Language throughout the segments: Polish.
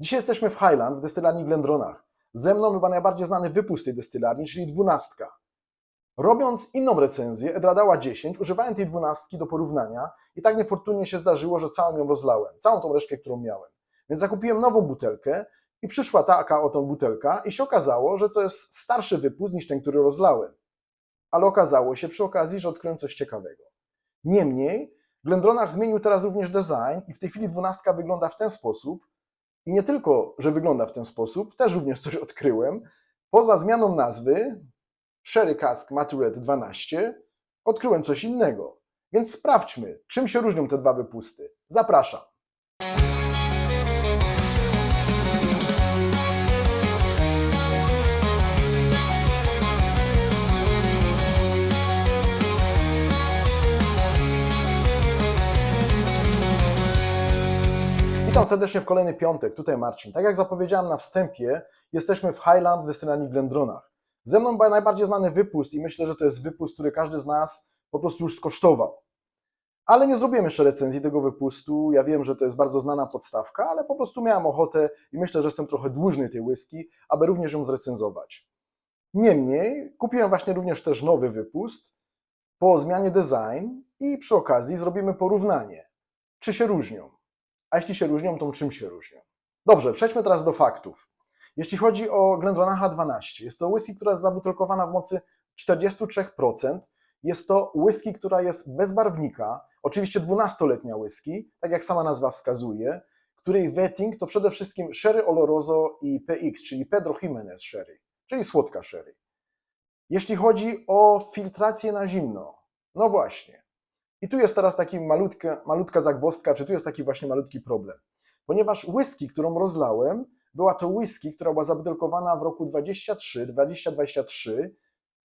Dzisiaj jesteśmy w Highland, w destylarni Glendronach. Ze mną chyba najbardziej znany wypust tej destylarni, czyli dwunastka. Robiąc inną recenzję, Edradała 10, używałem tej dwunastki do porównania i tak niefortunnie się zdarzyło, że całą ją rozlałem, całą tą resztkę, którą miałem. Więc zakupiłem nową butelkę i przyszła taka oto butelka i się okazało, że to jest starszy wypust niż ten, który rozlałem. Ale okazało się przy okazji, że odkryłem coś ciekawego. Niemniej, Glendronach zmienił teraz również design i w tej chwili dwunastka wygląda w ten sposób. I nie tylko, że wygląda w ten sposób, też również coś odkryłem. Poza zmianą nazwy, Sherry Cask Matured 12, odkryłem coś innego. Więc sprawdźmy, czym się różnią te dwa wypusty. Zapraszam. Serdecznie w kolejny piątek. Tutaj Marcin. Tak jak zapowiedziałem na wstępie, jesteśmy w Highland w destylanii Glendronach. Ze mną najbardziej znany wypust i myślę, że to jest wypust, który każdy z nas po prostu już skosztował. Ale nie zrobiłem jeszcze recenzji tego wypustu. Ja wiem, że to jest bardzo znana podstawka, ale po prostu miałem ochotę i myślę, że jestem trochę dłużny tej whisky, aby również ją zrecenzować. Niemniej kupiłem właśnie również też nowy wypust po zmianie design i przy okazji zrobimy porównanie, czy się różnią. A jeśli się różnią, to czym się różnią? Dobrze, przejdźmy teraz do faktów. Jeśli chodzi o Glendronacha 12, jest to whisky, która jest zabutelkowana w mocy 43%. Jest to whisky, która jest bez barwnika, oczywiście 12-letnia whisky, tak jak sama nazwa wskazuje, której wetting to przede wszystkim Sherry Oloroso i PX, czyli Pedro Jimenez Sherry, czyli słodka sherry. Jeśli chodzi o filtrację na zimno, no właśnie, i tu jest teraz taki malutka, malutka zagwozdka, czy tu jest taki właśnie malutki problem. Ponieważ whisky, którą rozlałem, była to whisky, która była zabutelkowana w roku 23, 2023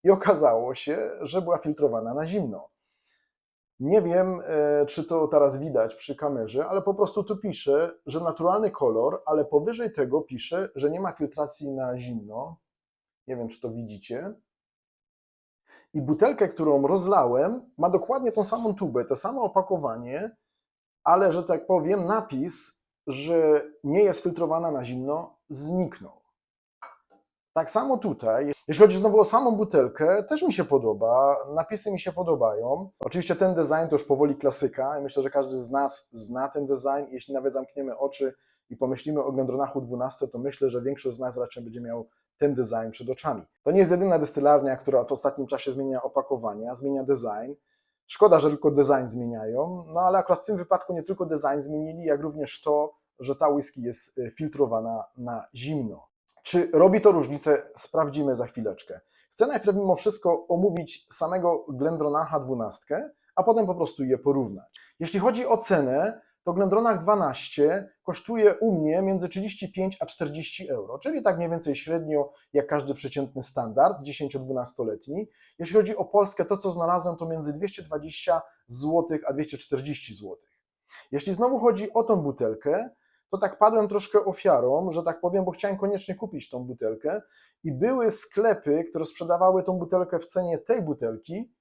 i okazało się, że była filtrowana na zimno. Nie wiem, e, czy to teraz widać przy kamerze, ale po prostu tu pisze, że naturalny kolor, ale powyżej tego pisze, że nie ma filtracji na zimno. Nie wiem, czy to widzicie. I butelkę, którą rozlałem, ma dokładnie tą samą tubę, to samo opakowanie, ale że tak powiem, napis, że nie jest filtrowana na zimno, zniknął. Tak samo tutaj, jeśli chodzi znowu o samą butelkę, też mi się podoba, napisy mi się podobają. Oczywiście ten design to już powoli klasyka myślę, że każdy z nas zna ten design. Jeśli nawet zamkniemy oczy i pomyślimy o Glendronachu 12, to myślę, że większość z nas raczej będzie miał ten design przed oczami. To nie jest jedyna destylarnia, która w ostatnim czasie zmienia opakowania, zmienia design. Szkoda, że tylko design zmieniają, no ale akurat w tym wypadku nie tylko design zmienili, jak również to, że ta whisky jest y, filtrowana na zimno. Czy robi to różnicę? Sprawdzimy za chwileczkę. Chcę najpierw mimo wszystko omówić samego Glendronacha 12, a potem po prostu je porównać. Jeśli chodzi o cenę, to Glendronach 12 kosztuje u mnie między 35 a 40 euro, czyli tak mniej więcej średnio jak każdy przeciętny standard 10-12-letni. Jeśli chodzi o Polskę, to co znalazłem to między 220 zł a 240 zł. Jeśli znowu chodzi o tą butelkę, to tak padłem troszkę ofiarą, że tak powiem, bo chciałem koniecznie kupić tą butelkę i były sklepy, które sprzedawały tą butelkę w cenie tej butelki,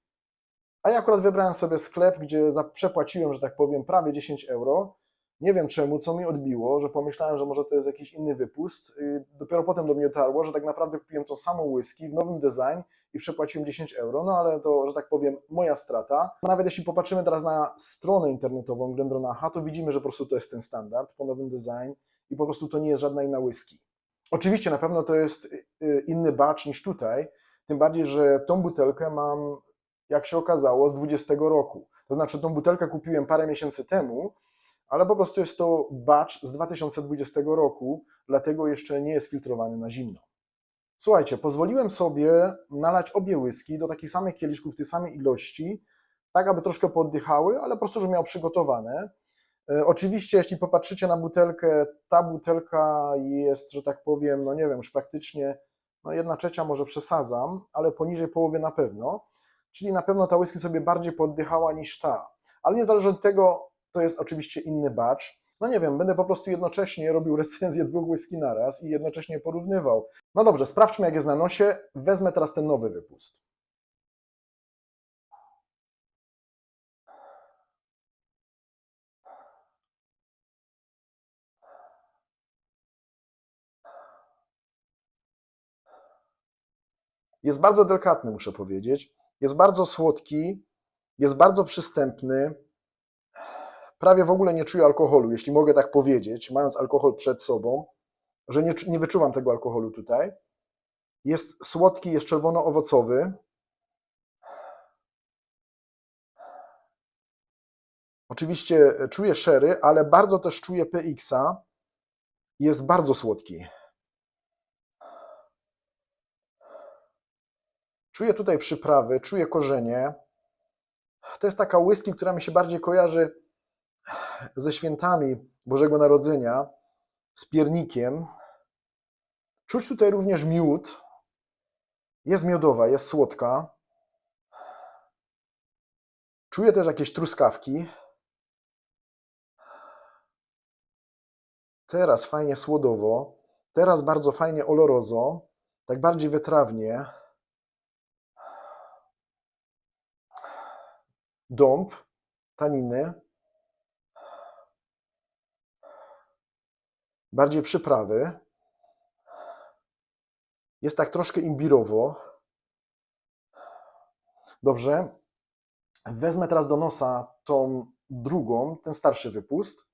a ja akurat wybrałem sobie sklep, gdzie przepłaciłem, że tak powiem, prawie 10 euro. Nie wiem czemu, co mi odbiło, że pomyślałem, że może to jest jakiś inny wypust. Y, Dopiero potem do mnie dotarło, że tak naprawdę kupiłem tą samą whisky w nowym design i przepłaciłem 10 euro, no ale to, że tak powiem, moja strata. Nawet jeśli popatrzymy teraz na stronę internetową Glendronacha, to widzimy, że po prostu to jest ten standard po nowym design i po prostu to nie jest żadna inna whisky. Oczywiście na pewno to jest y, y, inny batch niż tutaj, tym bardziej, że tą butelkę mam jak się okazało, z 20 roku. To znaczy, tą butelkę kupiłem parę miesięcy temu, ale po prostu jest to batch z 2020 roku, dlatego jeszcze nie jest filtrowany na zimno. Słuchajcie, pozwoliłem sobie nalać obie whisky do takich samych kieliszków, tej samej ilości, tak aby troszkę poddychały, ale po prostu, żeby miał przygotowane. E, Oczywiście, jeśli popatrzycie na butelkę, ta butelka jest, że tak powiem, no nie wiem, już praktycznie no jedna trzecia może przesadzam, ale poniżej połowy na pewno czyli na pewno ta whisky sobie bardziej poddychała niż ta. Ale niezależnie od tego, to jest oczywiście inny batch. No nie wiem, będę po prostu jednocześnie robił recenzję dwóch whisky na raz i jednocześnie porównywał. No dobrze, sprawdźmy jak jest na nosie. Wezmę teraz ten nowy wypust. Jest bardzo delikatny, muszę powiedzieć. Jest bardzo słodki, jest bardzo przystępny. Prawie w ogóle nie czuję alkoholu, jeśli mogę tak powiedzieć, mając alkohol przed sobą, że nie, nie wyczuwam tego alkoholu tutaj. Jest słodki, jest czerwono-owocowy. Oczywiście e, czuję sherry, ale bardzo też czuję PX-a. Jest bardzo słodki. Czuję tutaj przyprawy, czuję korzenie. To jest taka whisky, która mi się bardziej kojarzy ze świętami Bożego Narodzenia, z piernikiem. Czuć tutaj również miód. Jest miodowa, jest słodka. Czuję też jakieś truskawki. Teraz fajnie słodowo. Teraz bardzo fajnie olorozo. Tak bardziej wytrawnie. Dąb, taniny. Bardziej przyprawy. Jest tak troszkę imbirowo. Dobrze. Wezmę teraz do nosa tą drugą, ten starszy wypust.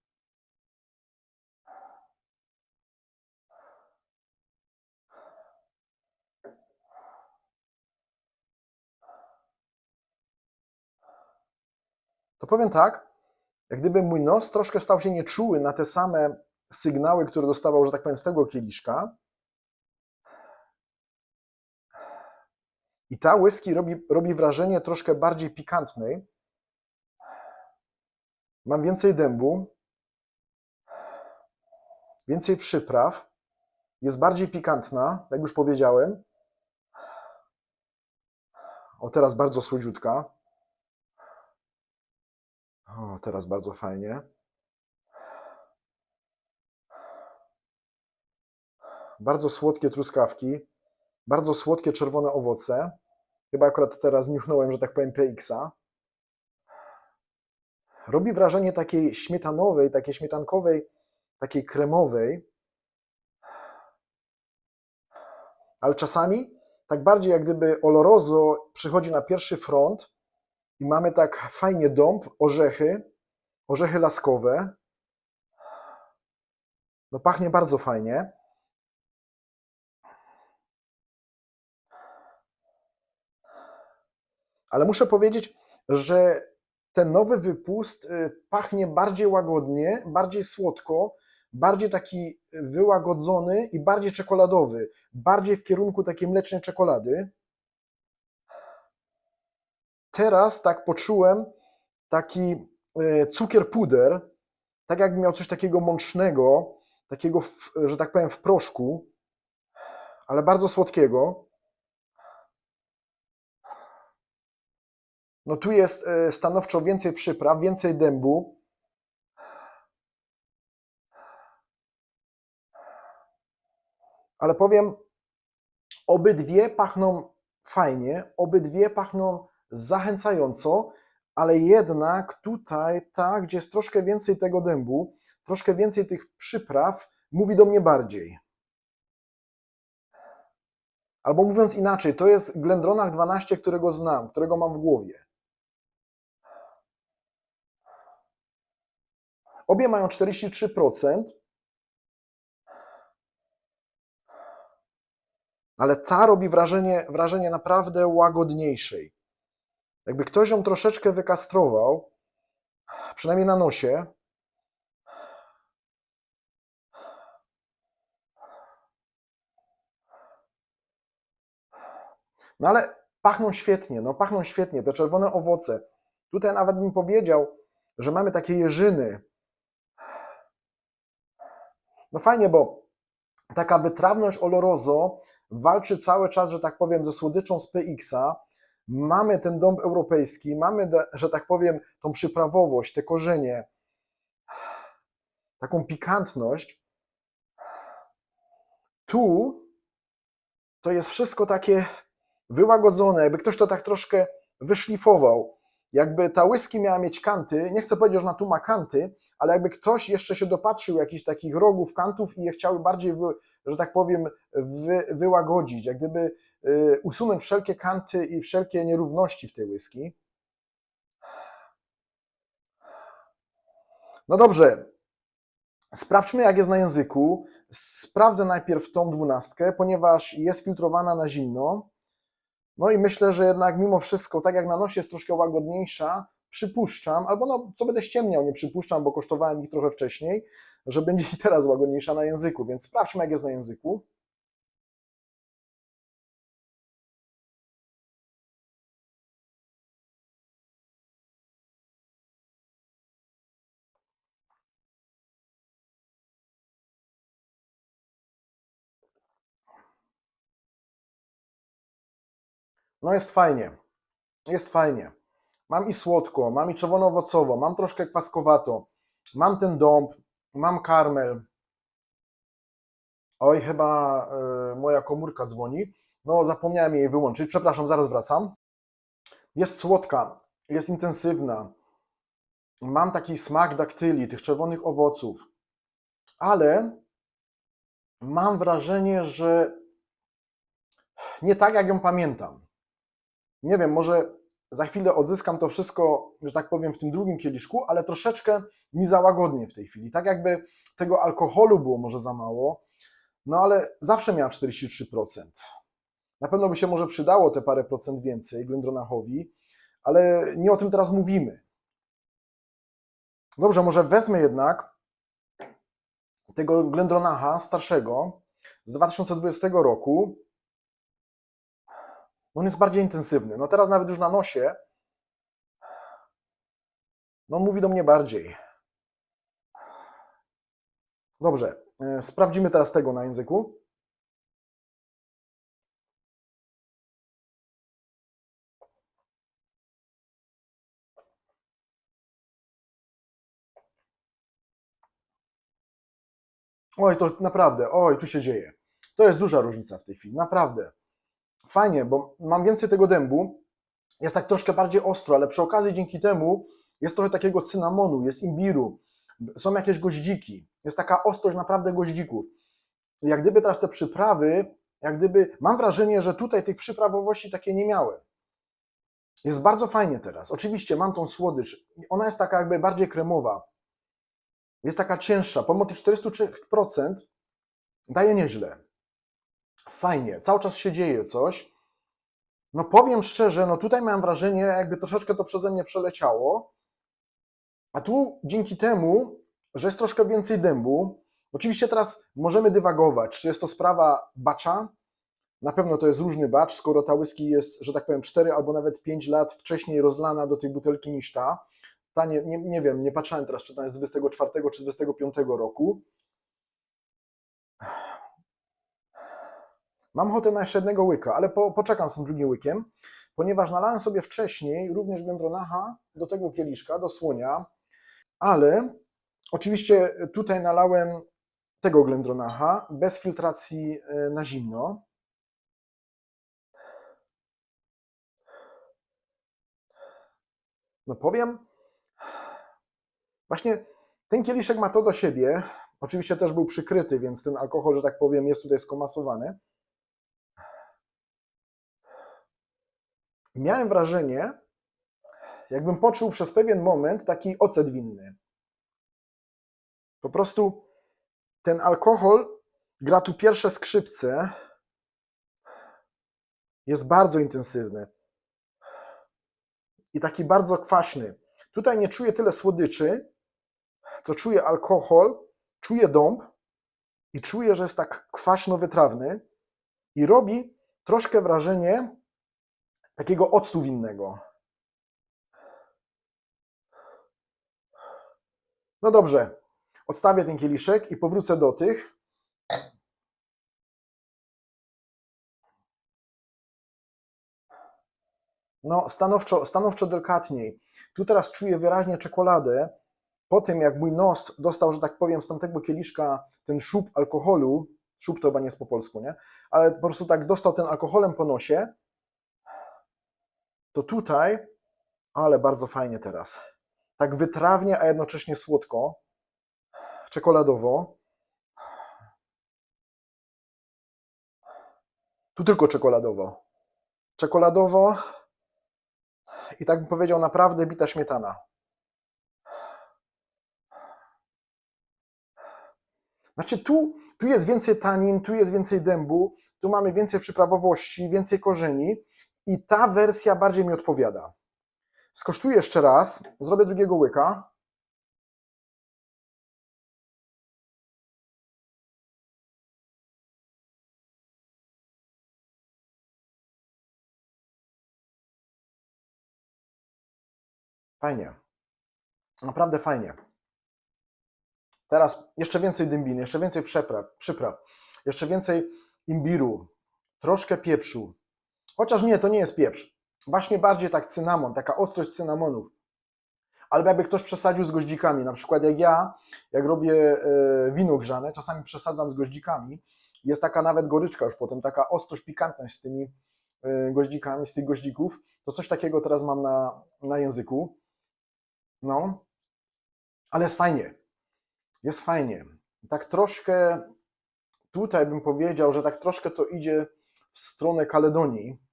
To powiem tak, jak gdyby mój nos troszkę stał się nieczuły na te same sygnały, które dostawał, że tak powiem, z tego kieliszka. I ta whisky robi, robi wrażenie troszkę bardziej pikantnej. Mam więcej dębu, więcej przypraw, jest bardziej pikantna, jak już powiedziałem. O, teraz bardzo słodziutka. O, teraz bardzo fajnie. Bardzo słodkie truskawki, bardzo słodkie czerwone owoce. Chyba akurat teraz niuchnąłem, że tak powiem, PX-a. Robi wrażenie takiej śmietanowej, takiej śmietankowej, takiej kremowej. Ale czasami tak bardziej jak gdyby olorozo przychodzi na pierwszy front i mamy tak fajnie dąb, orzechy, orzechy laskowe. No pachnie bardzo fajnie. Ale muszę powiedzieć, że ten nowy wypust y, pachnie bardziej łagodnie, bardziej słodko, bardziej taki wyłagodzony i bardziej czekoladowy, bardziej w kierunku takiej mlecznej czekolady. Teraz tak poczułem taki y, cukier puder, tak jakby miał coś takiego mącznego, takiego, że tak powiem, w proszku, ale bardzo słodkiego. No tu jest e, stanowczo więcej przypraw, więcej dębu. Ale powiem, obydwie pachną fajnie, obydwie pachną zachęcająco, ale jednak tutaj, tak, gdzie jest troszkę więcej tego dębu, troszkę więcej tych przypraw, mówi do mnie bardziej. Albo mówiąc inaczej, to jest Glendronach 12, którego znam, którego mam w głowie. Obie mają 43%, ale ta robi wrażenie, wrażenie naprawdę łagodniejszej. Jakby ktoś ją troszeczkę wykastrował, przynajmniej na nosie. No ale pachną świetnie, no pachną świetnie, te czerwone owoce. Tutaj nawet bym powiedział, że mamy takie jeżyny, no fajnie, bo taka wytrawność olorozo walczy cały czas, że tak powiem, ze słodyczą z PX-a. Mamy ten dąb europejski, mamy, że tak powiem, tą przyprawowość, te korzenie, taką pikantność. Tu to jest wszystko takie wyłagodzone, jakby ktoś to tak troszkę wyszlifował. Jakby ta whisky miała mieć kanty, nie chcę powiedzieć, że ona tu ma kanty, ale jakby ktoś jeszcze się dopatrzył jakichś takich rogów, kantów i je chciały bardziej, wy, że tak powiem, wy, wyłagodzić, jak gdyby y, usunąć wszelkie kanty i wszelkie nierówności w tej whisky. No dobrze, sprawdźmy jak jest na języku. Sprawdzę najpierw tą dwunastkę, ponieważ jest filtrowana na zimno. No i myślę, że jednak mimo wszystko, tak jak na nosie jest troszkę łagodniejsza, przypuszczam, albo no, co będę ściemniał, nie przypuszczam, bo kosztowałem ich trochę wcześniej, że będzie i teraz łagodniejsza na języku, więc sprawdźmy, jak jest na języku. No jest fajnie, jest fajnie. Mam i słodko, mam i czerwono-owocowo, mam troszkę kwaskowato, mam ten dąb, mam karmel. Oj, chyba y, moja komórka dzwoni. No, zapomniałem jej wyłączyć. Przepraszam, zaraz wracam. Jest słodka, jest intensywna. Mam taki smak daktyli, tych czerwonych owoców, ale mam wrażenie, że nie tak, jak ją pamiętam. Nie wiem, może za chwilę odzyskam to wszystko, że tak powiem, w tym drugim kieliszku, ale troszeczkę mi załagodnie w tej chwili. Tak jakby tego alkoholu było może za mało, no ale zawsze miała 43%. Na pewno by się może przydało te parę procent więcej Glendronachowi, ale nie o tym teraz mówimy. Dobrze, może wezmę jednak tego Glendronacha starszego z 2020 roku. On jest bardziej intensywny. No teraz nawet już na nosie. No mówi do mnie bardziej. Dobrze, e, sprawdzimy teraz tego na języku. Oj, to naprawdę, oj, tu się dzieje. To jest duża różnica w tej chwili, naprawdę. Fajnie, bo mam więcej tego dębu, jest tak troszkę bardziej ostro, ale przy okazji dzięki temu jest trochę takiego cynamonu, jest imbiru, są jakieś goździki, jest taka ostrość naprawdę goździków. Jak gdyby teraz te przyprawy, jak gdyby, mam wrażenie, że tutaj tych przyprawowości takie nie miałem. Jest bardzo fajnie teraz. Oczywiście mam tą słodycz, ona jest taka jakby bardziej kremowa, jest taka cięższa, pomimo tych 43% daje nieźle. Fajnie, cały czas się dzieje coś. No powiem szczerze, no tutaj mam wrażenie, jakby troszeczkę to przeze mnie przeleciało, a tu dzięki temu, że jest troszkę więcej dębu, oczywiście teraz możemy dywagować, czy jest to sprawa bacza, na pewno to jest różny bacz, skoro ta whisky jest, że tak powiem, 4 albo nawet 5 lat wcześniej rozlana do tej butelki niż ta. Ta nie, nie, nie wiem, nie patrzyłem teraz, czy ta jest z 24 czy 25 roku. Mam ochotę na jeszcze jednego łyka, ale po, poczekam z tym drugim łykiem, ponieważ nalałem sobie wcześniej również Glendronacha do tego kieliszka, do słonia, ale oczywiście tutaj nalałem tego Glendronacha bez filtracji e, na zimno. No powiem, właśnie ten kieliszek ma to do siebie, oczywiście też był przykryty, więc ten alkohol, że tak powiem, jest tutaj skomasowany. Miałem wrażenie, jakbym poczuł przez pewien moment taki ocet winny. Po prostu ten alkohol gra tu pierwsze skrzypce, jest bardzo intensywny i taki bardzo kwaśny. Tutaj nie czuję tyle słodyczy, co czuję alkohol, czuję dąb i czuję, że jest tak kwaśno-wytrawny i robi troszkę wrażenie takiego octu winnego. No dobrze, odstawię ten kieliszek i powrócę do tych. No, stanowczo, stanowczo delikatniej. Tu teraz czuję wyraźnie czekoladę. Po tym, jak mój nos dostał, że tak powiem, z tamtego kieliszka ten szub alkoholu, szub to chyba nie jest po polsku, nie? Ale po prostu tak dostał ten alkoholem po nosie, to tutaj Ale bardzo fajnie teraz. Tak wytrawnie, a jednocześnie słodko. Czekoladowo. Tu tylko czekoladowo. Czekoladowo i tak bym powiedział, naprawdę bita śmietana. Znaczy tu, tu jest więcej tanin, tu jest więcej dębu, tu mamy więcej przyprawowości, więcej korzeni i ta wersja bardziej mi odpowiada. Skosztuję jeszcze raz, zrobię drugiego łyka. Fajnie. Naprawdę fajnie. Teraz jeszcze więcej dębiny, jeszcze więcej przepraw, przypraw, jeszcze więcej imbiru, troszkę pieprzu. Chociaż nie, to nie jest pieprz. Właśnie bardziej tak cynamon, taka ostrość cynamonów. Albo jakby ktoś przesadził z goździkami, na przykład jak ja, jak robię e, wino grzane, czasami przesadzam z goździkami. Jest taka nawet goryczka już potem, taka ostrość, pikantność z tymi e, goździkami, z tych goździków. To coś takiego teraz mam na, na języku. No, ale jest fajnie. Jest fajnie. Tak troszkę tutaj bym powiedział, że tak troszkę to idzie w stronę Kaledonii.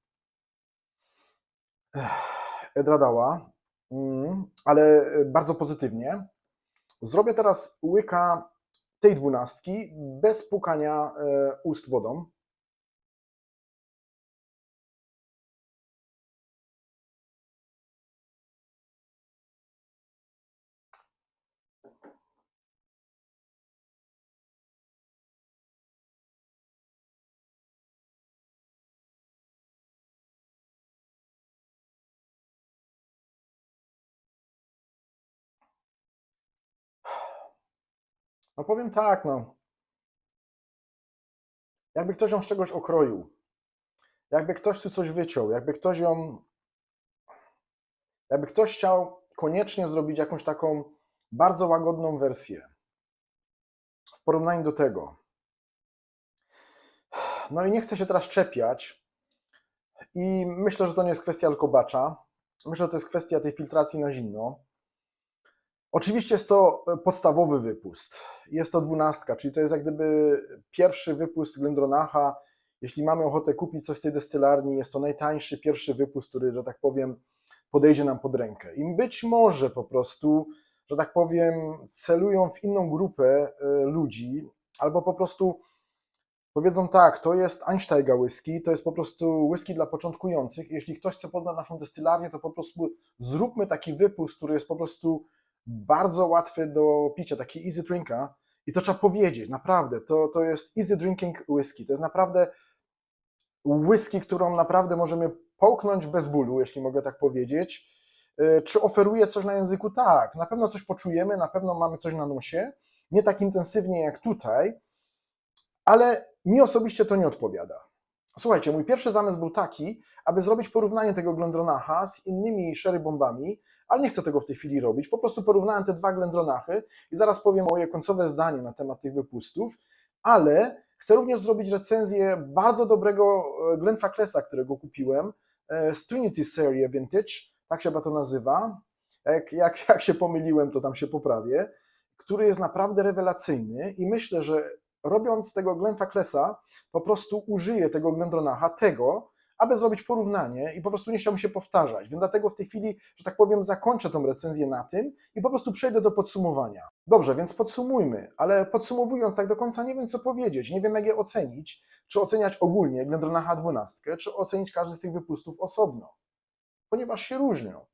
Edradała, mm, ale bardzo pozytywnie. Zrobię teraz łyka tej dwunastki bez pukania e, ust wodą. No powiem tak, no. Jakby ktoś ją z czegoś okroił, jakby ktoś tu coś wyciął, jakby ktoś ją. Jakby ktoś chciał koniecznie zrobić jakąś taką bardzo łagodną wersję w porównaniu do tego. No i nie chcę się teraz czepiać. I myślę, że to nie jest kwestia tylko bacza. Myślę, że to jest kwestia tej filtracji na zimno. Oczywiście jest to podstawowy wypust. Jest to dwunastka, czyli to jest jak gdyby pierwszy wypust Glendronacha. Jeśli mamy ochotę kupić coś z tej destylarni, jest to najtańszy pierwszy wypust, który, że tak powiem, podejdzie nam pod rękę. I być może po prostu, że tak powiem, celują w inną grupę y, ludzi, albo po prostu powiedzą tak, to jest Einsteiga whisky, to jest po prostu whisky dla początkujących. Jeśli ktoś chce poznać naszą destylarnię, to po prostu zróbmy taki wypust, który jest po prostu bardzo łatwy do picia, taki easy drinka. I to trzeba powiedzieć, naprawdę, to, to jest easy drinking whisky. To jest naprawdę whisky, którą naprawdę możemy połknąć bez bólu, jeśli mogę tak powiedzieć. Y, czy oferuje coś na języku? Tak, na pewno coś poczujemy, na pewno mamy coś na nosie. Nie tak intensywnie jak tutaj, ale mi osobiście to nie odpowiada. Słuchajcie, mój pierwszy zamysł był taki, aby zrobić porównanie tego Glendronacha z innymi sherry bombami, ale nie chcę tego w tej chwili robić. Po prostu porównałem te dwa Glendronachy i zaraz powiem moje końcowe zdanie na temat tych wypustów, ale chcę również zrobić recenzję bardzo dobrego e, Glenfacklesa, którego kupiłem e, z Trinity Series Vintage, tak się chyba to nazywa. Jak, jak, jak się pomyliłem, to tam się poprawię, który jest naprawdę rewelacyjny i myślę, że robiąc tego Glenfacklesa, po prostu użyję tego Glendronacha, tego, aby zrobić porównanie i po prostu nie chciałbym się powtarzać. Więc dlatego w tej chwili, że tak powiem, zakończę tą recenzję na tym i po prostu przejdę do podsumowania. Dobrze, więc podsumujmy, ale podsumowując tak do końca nie wiem co powiedzieć, nie wiem jak je ocenić, czy oceniać ogólnie Glendronacha 12, czy ocenić każdy z tych wypustów osobno, ponieważ się różnią.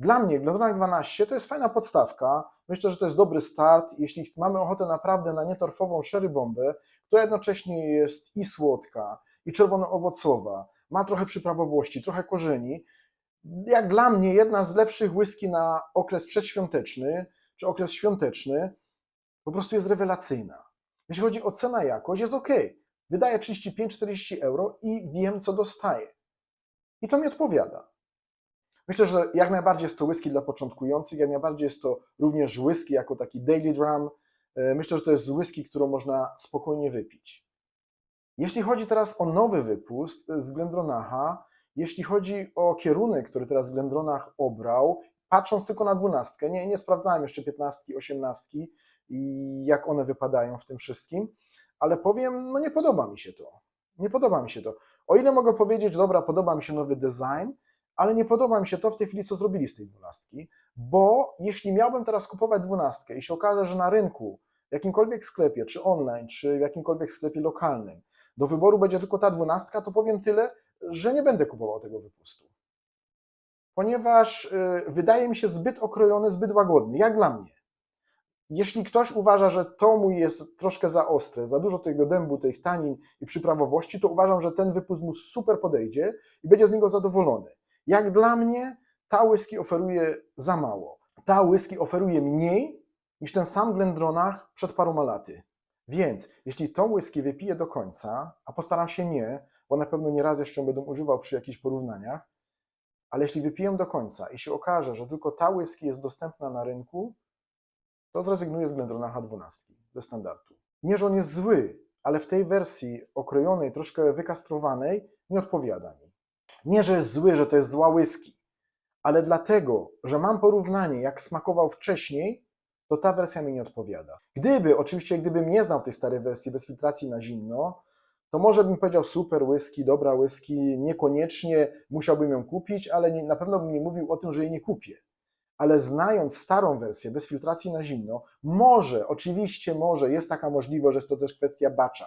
Dla mnie Glendronach 12 to jest fajna podstawka. Myślę, że to jest dobry start. Jeśli mamy ochotę naprawdę na nietorfową sherry bombę, która jednocześnie jest i słodka, i czerwono-owocowa, ma trochę przyprawowości, trochę korzeni. Jak dla mnie jedna z lepszych whisky na okres przedświąteczny, czy okres świąteczny, po prostu jest rewelacyjna. Jeśli chodzi o cena jakość, jest ok. Wydaję 35-40 euro i wiem, co dostaję. I to mi odpowiada. Myślę, że jak najbardziej jest to whisky dla początkujących, jak najbardziej jest to również whisky jako taki daily drum. E, myślę, że to jest whisky, którą można spokojnie wypić. Jeśli chodzi teraz o nowy wypust z Glendronacha, Jeśli chodzi o kierunek, który teraz Glendronach obrał, patrząc tylko na dwunastkę, nie, nie sprawdzałem jeszcze piętnastki, osiemnastki i jak one wypadają w tym wszystkim, ale powiem, no nie podoba mi się to. Nie podoba mi się to. O ile mogę powiedzieć, dobra, podoba mi się nowy design, ale nie podoba mi się to w tej chwili, co zrobili z tej dwunastki, bo jeśli miałbym teraz kupować dwunastkę i się okaże, że na rynku, w jakimkolwiek sklepie, czy online, czy w jakimkolwiek sklepie lokalnym, do wyboru będzie tylko ta dwunastka, to powiem tyle, że nie będę kupował tego wypustu. Ponieważ y, wydaje mi się zbyt okrojony, zbyt łagodny, jak dla mnie. Jeśli ktoś uważa, że to mój jest troszkę za ostre, za dużo tego dębu, tych tanin i przyprawowości, to uważam, że ten wypust mu super podejdzie i będzie z niego zadowolony. Jak dla mnie ta whisky oferuje za mało. Ta whisky oferuje mniej niż ten sam Glendronach przed paroma laty. Więc jeśli tą whisky wypiję do końca, a postaram się nie, bo na pewno nie raz jeszcze będę używał przy jakichś porównaniach, ale jeśli wypiję do końca i się okaże, że tylko ta whisky jest dostępna na rynku, to zrezygnuję z Glendronacha 12 ze standardu. Nie, że on jest zły, ale w tej wersji okrojonej, troszkę wykastrowanej, nie odpowiada mi. Nie, że jest zły, że to jest zła whisky, ale dlatego, że mam porównanie, jak smakował wcześniej, to ta wersja mi nie odpowiada. Gdyby, oczywiście, gdybym nie znał tej starej wersji bez filtracji na zimno, to może bym powiedział super whisky, dobra whisky, niekoniecznie musiałbym ją kupić, ale nie, na pewno bym nie mówił o tym, że jej nie kupię. Ale znając starą wersję bez filtracji na zimno, może, oczywiście może, jest taka możliwość, że jest to też kwestia bacza.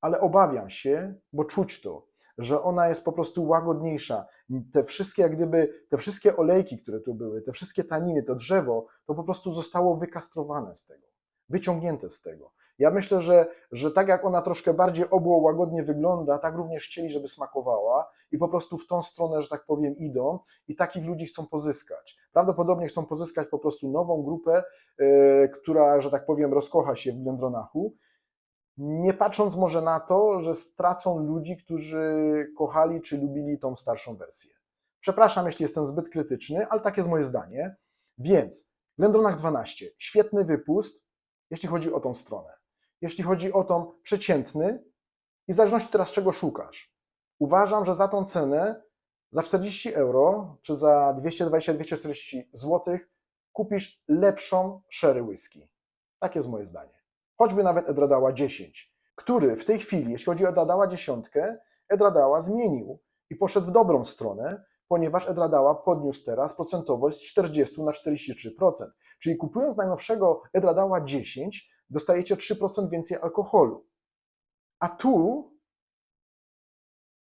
Ale obawiam się, bo czuć to, że ona jest po prostu łagodniejsza. Te wszystkie, jak gdyby, te wszystkie olejki, które tu były, te wszystkie taniny, to drzewo, to po prostu zostało wykastrowane z tego, wyciągnięte z tego. Ja myślę, że, że tak jak ona troszkę bardziej obło łagodnie wygląda, tak również chcieli, żeby smakowała i po prostu w tą stronę, że tak powiem, idą i takich ludzi chcą pozyskać. Prawdopodobnie chcą pozyskać po prostu nową grupę, yy, która, że tak powiem, rozkocha się w Glendronachu, nie patrząc może na to, że stracą ludzi, którzy kochali czy lubili tą starszą wersję. Przepraszam, jeśli jestem zbyt krytyczny, ale takie jest moje zdanie. Więc Glendronach 12, świetny wypust, jeśli chodzi o tą stronę. Jeśli chodzi o tą przeciętny i w zależności teraz czego szukasz. Uważam, że za tą cenę, za 40 euro czy za 220-240 zł kupisz lepszą sherry whisky. Takie jest moje zdanie choćby nawet Edradała 10, który w tej chwili, jeśli chodzi o Edradała 10, Edradała zmienił i poszedł w dobrą stronę, ponieważ Edradała podniósł teraz procentowość z 40 na 43%. Czyli kupując najnowszego Edradała 10, dostajecie 3% więcej alkoholu. A tu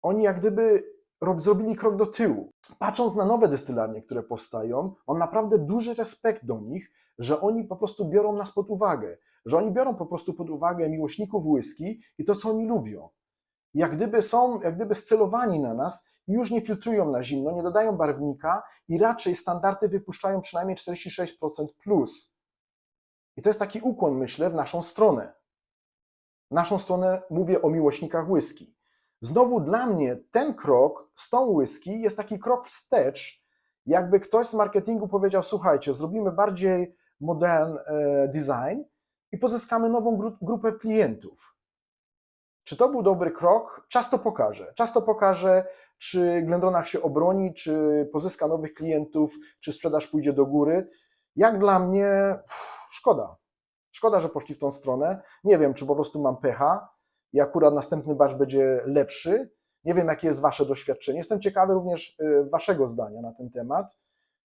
oni jak gdyby zrobili krok do tyłu. Patrząc na nowe destylarnie, które powstają, mam naprawdę duży respekt do nich, że oni po prostu biorą nas pod uwagę, że oni biorą po prostu pod uwagę miłośników whisky i to, co oni lubią. Jak gdyby są, jak gdyby scelowani na nas już nie filtrują na zimno, nie dodają barwnika i raczej standardy wypuszczają przynajmniej 46% plus. I to jest taki ukłon, myślę, w naszą stronę. Naszą stronę mówię o miłośnikach whisky. Znowu dla mnie ten krok z tą whisky jest taki krok wstecz, jakby ktoś z marketingu powiedział: Słuchajcie, zrobimy bardziej modern e, design i pozyskamy nową gru grupę klientów. Czy to był dobry krok? Czas to pokaże. Czas to pokaże, czy Glendronach się obroni, czy pozyska nowych klientów, czy sprzedaż pójdzie do góry. Jak dla mnie, szkoda. Szkoda, że poszli w tą stronę. Nie wiem, czy po prostu mam pecha i akurat następny batch będzie lepszy. Nie wiem, jakie jest Wasze doświadczenie. Jestem ciekawy również y, Waszego zdania na ten temat.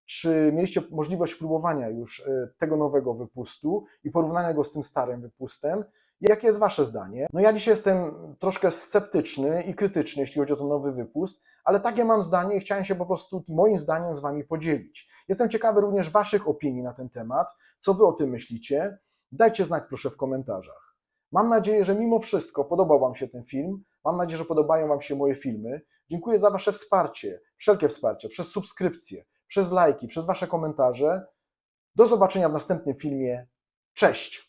Czy mieliście możliwość próbowania już y, tego nowego wypustu i porównania go z tym starym wypustem? Jakie jest Wasze zdanie? No ja dzisiaj jestem troszkę sceptyczny i krytyczny, jeśli chodzi o ten nowy wypust, ale takie mam zdanie i chciałem się po prostu moim zdaniem z Wami podzielić. Jestem ciekawy również Waszych opinii na ten temat. Co Wy o tym myślicie? Dajcie znać proszę w komentarzach. Mam nadzieję, że mimo wszystko podobał Wam się ten film. Mam nadzieję, że podobają Wam się moje filmy. Dziękuję za Wasze wsparcie, wszelkie wsparcie, przez subskrypcje, przez lajki, przez Wasze komentarze. Do zobaczenia w następnym filmie. Cześć!